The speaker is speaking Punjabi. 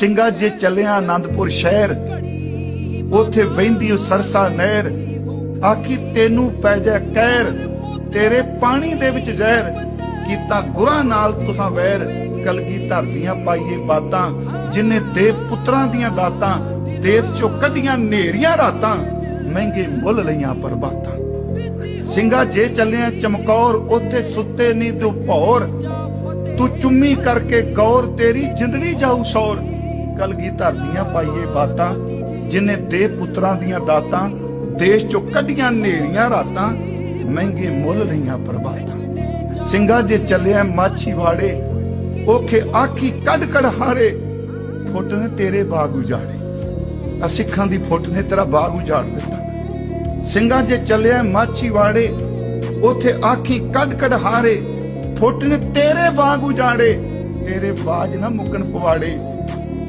ਸਿੰਘਾ ਜੇ ਚੱਲਿਆ ਆਨੰਦਪੁਰ ਸ਼ਹਿਰ, ਉਥੇ ਵਹਿੰਦੀ ਉਹ ਸਰਸਾ ਨਹਿਰ, ਆਖੀ ਤੈਨੂੰ ਪੈ ਜਾ ਕਹਿਰ, ਤੇਰੇ ਪਾਣੀ ਦੇ ਵਿੱਚ ਜ਼ਹਿਰ, ਕੀਤਾ ਗੁਰਾਂ ਨਾਲ ਤੁਸਾਂ ਵੈਰ ਕਲਗੀ ਧਰਦੀਆਂ ਪਾਈਏ ਬਾਤਾਂ, ਜਿਨੇ ਦੇ ਪੁੱਤਰਾਂ ਦੀਆਂ ਦਾਤਾਂ, ਦੇਤ ਚੋਂ ਕੱਢੀਆਂ ਨੇਰੀਆਂ ਰਾਤਾਂ, ਮਹਿੰਗੇ ਮੁੱਲ ਲਈਆਂ ਪਰਬਾਤਾਂ ਸਿੰਘਾ ਜੇ ਚੱਲਿਆ ਚਮਕੌਰ, ਉੱਥੇ ਸੁੱਤੇ ਨਹੀਂ ਤੂੰ ਭੌਰ, ਤੂੰ ਚੁੰਮੀ ਕਰਕੇ ਗੌਰ, ਤੇਰੀ ਜਿੰਦੜੀ ਜਾਊ ਸ਼ੌਰ। ਕਲਗੀ ਧਰਦੀਆਂ ਪਾਈਏ ਬਾਤਾਂ, ਜਿਨੇ ਦੇ ਪੁੱਤਰਾਂ ਦੀਆਂ ਦਾਤਾਂ, ਦੇਸ਼ ਚੋਂ ਕੱਢੀਆਂ ਨੇਰੀਆਂ ਰਾਤਾਂ, ਮਹਿੰਗੇ ਮੁੱਲ ਲਈਆਂ ਪਰਬਾਤਾਂ ਸਿੰਘਾ ਜੇ ਚੱਲਿਆ ਮਾਛੀ ਵਾੜੇ, ਔਖੇ ਆਖੀ ਕੱਢ ਕੱਢ ਹਾਰੇ, ਫੁੱਟ ਨੇ ਤੇਰੇ ਬਾਗ ਉਜਾੜੇ। ਆ ਸਿੱਖਾਂ ਦੀ ਫੁੱਟ ਨੇ ਤੇਰਾ ਬਾਗ ਉਜਾੜ ਦਿੱਤਾ। ਸਿੰਘਾਂ ਜੇ ਚੱਲਿਆ ਮਾਛੀ ਵਾੜੇ ਉਥੇ ਆਖੀ ਕੱਢ ਕੱਢ ਹਾਰੇ, ਫੁੱਟ ਨੇ ਤੇਰੇ ਬਾਗ ਉਜਾੜੇ, ਤੇਰੇ ਬਾਜ ਨਾ ਮੁੱਕਣ ਪਵਾੜੇ।